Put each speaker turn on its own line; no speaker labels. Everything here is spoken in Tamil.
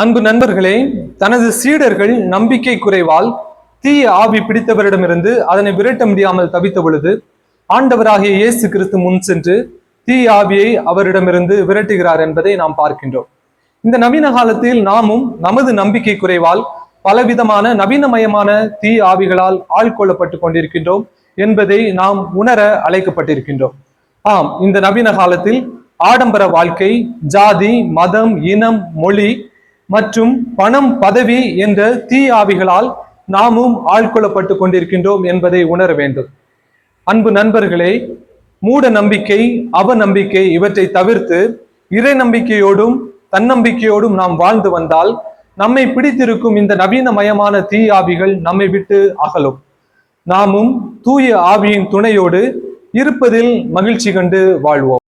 அன்பு நண்பர்களே தனது சீடர்கள் நம்பிக்கை குறைவால் தீய ஆவி பிடித்தவரிடமிருந்து அதனை விரட்ட முடியாமல் தவித்த பொழுது ஆண்டவராகிய இயேசு கிறிஸ்து முன் சென்று தீய ஆவியை அவரிடமிருந்து விரட்டுகிறார் என்பதை நாம் பார்க்கின்றோம். இந்த நவீன காலத்தில் நாமும் நமது நம்பிக்கை குறைவால் பலவிதமான நவீனமயமான தீ ஆவிகளால் ஆள்கொள்ளப்பட்டு கொண்டிருக்கின்றோம் என்பதை நாம் உணர அழைக்கப்பட்டிருக்கின்றோம். ஆம் இந்த நவீன காலத்தில் ஆடம்பர வாழ்க்கை ஜாதி மதம் இனம் மொழி மற்றும் பணம் பதவி என்ற தீ ஆவிகளால் நாமும் ஆள்கொள்ளப்பட்டு கொண்டிருக்கின்றோம் என்பதை உணர வேண்டும். அன்பு நண்பர்களே மூட நம்பிக்கை அவநம்பிக்கை இவற்றை தவிர்த்து இறை நம்பிக்கையோடும் தன்னம்பிக்கையோடும் நாம் வாழ்ந்து வந்தால் நம்மை பிடித்திருக்கும் இந்த நவீனமயமான தீ ஆவிகள் நம்மை விட்டு அகலும். நாமும் தூய ஆவியின் துணையோடு இருப்பதில் மகிழ்ச்சி கண்டு வாழ்வோம்.